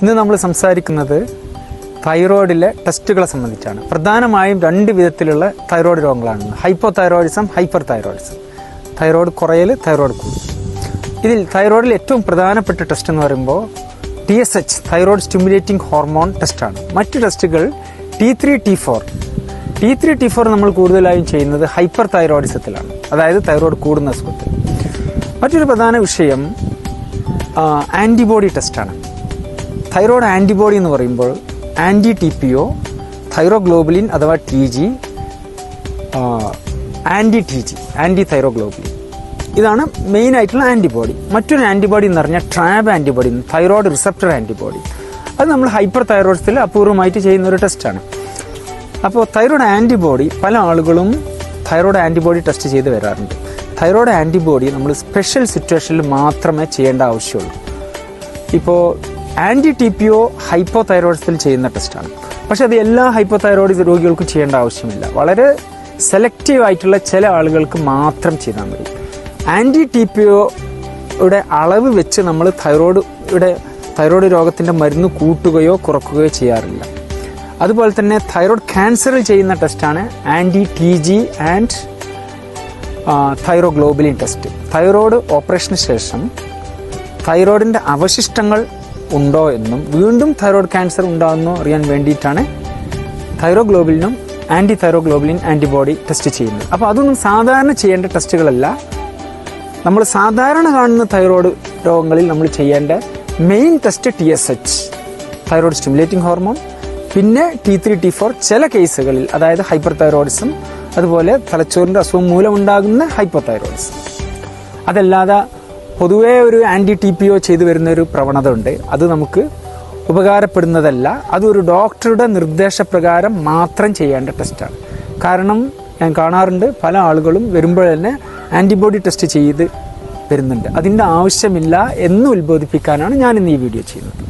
ഇന്ന് നമ്മൾ സംസാരിക്കുന്നത് തൈറോയിഡിലെ ടെസ്റ്റുകളെ സംബന്ധിച്ചാണ്. പ്രധാനമായും രണ്ട് വിധത്തിലുള്ള തൈറോയിഡ് രോഗങ്ങളാണ്. Hypothyroidism hyperthyroidism thyroid കുറയൽ തൈറോയിഡ് കൂടും. ഇതിൽ തൈറോയിഡിൽ ഏറ്റവും പ്രധാനപ്പെട്ട ടെസ്റ്റ് എന്ന് പറയുമ്പോൾ T S H thyroid stimulating hormone ടെസ്റ്റാണ് മറ്റ് ടെസ്റ്റുകൾ T three T four T three T four നമ്മൾ കൂടുതലായും ചെയ്യുന്നത് ഹൈപ്പർ തൈറോയിഡിസത്തിലാണ് അതായത് തൈറോയിഡ് കൂടുന്ന അസുഖത്തിൽ. മറ്റൊരു പ്രധാന വിഷയം ആന്റിബോഡി ടെസ്റ്റാണ് തൈറോയ്ഡ് ആന്റിബോഡി എന്ന് പറയുമ്പോൾ anti T P O thyroglobulin അഥവാ T G anti T G anti thyroglobulin. ഇതാണ് മെയിൻ ആയിട്ടുള്ള ആന്റിബോഡി മറ്റൊരു ആന്റിബോഡി എന്ന് പറഞ്ഞാൽ TRAb antibody thyroid receptor antibody അത് നമ്മൾ ഹൈപ്പർ തൈറോയിഡ്സിൽ അപൂർവമായിട്ട് ചെയ്യുന്ന ഒരു ടെസ്റ്റാണ്. അപ്പോൾ തൈറോയ്ഡ് ആന്റിബോഡി പല ആളുകളും തൈറോയ്ഡ് ആന്റിബോഡി ടെസ്റ്റ് ചെയ്ത് വരാറുണ്ട്. തൈറോയ്ഡ് ആന്റിബോഡി നമ്മൾ സ്പെഷ്യൽ സിറ്റുവേഷനിൽ മാത്രമേ ചെയ്യേണ്ട ആവശ്യമുള്ളൂ. ഇപ്പോൾ anti T P O hypo തൈറോയിഡ്സിൽ ചെയ്യുന്ന ടെസ്റ്റാണ് പക്ഷെ അത് എല്ലാ ഹൈപ്പോ തൈറോയിഡ് രോഗികൾക്കും ചെയ്യേണ്ട ആവശ്യമില്ല. വളരെ സെലക്റ്റീവ് ആയിട്ടുള്ള ചില ആളുകൾക്ക് മാത്രം ചെയ്താൽ മതി. ആന്റി ടി പി ഒയുടെ അളവ് വെച്ച് നമ്മൾ തൈറോയ്ഡ് തൈറോയിഡ് രോഗത്തിന്റെ മരുന്ന് കൂട്ടുകയോ കുറക്കുകയോ ചെയ്യാറില്ല. അതുപോലെ തന്നെ തൈറോയ്ഡ് ക്യാൻസറിൽ ചെയ്യുന്ന ടെസ്റ്റാണ് anti T G and thyroglobulin test thyroid ഓപ്പറേഷന് ശേഷം തൈറോയിഡിന്റെ അവശിഷ്ടങ്ങൾ ഉണ്ടോ എന്നും വീണ്ടും തൈറോയ്ഡ് ക്യാൻസർ ഉണ്ടാകുന്നോ അറിയാൻ വേണ്ടിയിട്ടാണ് തൈറോഗ്ലോബിലിനും ആന്റി തൈറോഗ്ലോബിലിൻ ആന്റിബോഡി ടെസ്റ്റ് ചെയ്യുന്നത്. അപ്പോൾ അതൊന്നും സാധാരണ ചെയ്യേണ്ട ടെസ്റ്റുകളല്ല നമ്മൾ സാധാരണ കാണുന്ന തൈറോയ്ഡ് രോഗങ്ങളിൽ നമ്മൾ ചെയ്യേണ്ട main test T S H thyroid stimulating hormone പിന്നെ ടി ത്രീ ടി ഫോർ ചില കേസുകളിൽ അതായത് ഹൈപ്പർ തൈറോയിഡിസം അതുപോലെ തലച്ചോറിന്റെ അസുഖം മൂലമുണ്ടാകുന്ന ഹൈപ്പർ തൈറോയിഡിസം അതല്ലാതെ പൊതുവേ ഒരു ആന്റി ടി പി ഒ ചെയ്തു വരുന്ന ഒരു പ്രവണത ഉണ്ട് അത് നമുക്ക് ഉപകാരപ്പെടുന്നതല്ല. അതൊരു ഡോക്ടറുടെ നിർദ്ദേശപ്രകാരം മാത്രം ചെയ്യേണ്ട ടെസ്റ്റാണ് കാരണം ഞാൻ കാണാറുണ്ട് പല ആളുകളും വരുമ്പോൾ തന്നെ ആന്റിബോഡി ടെസ്റ്റ് ചെയ്ത് വരുന്നുണ്ട്. അതിന്റെ ആവശ്യമില്ല എന്ന് ഉത്ബോധിപ്പിക്കാനാണ് ഞാൻ ഇന്ന് ഈ വീഡിയോ ചെയ്യുന്നത്.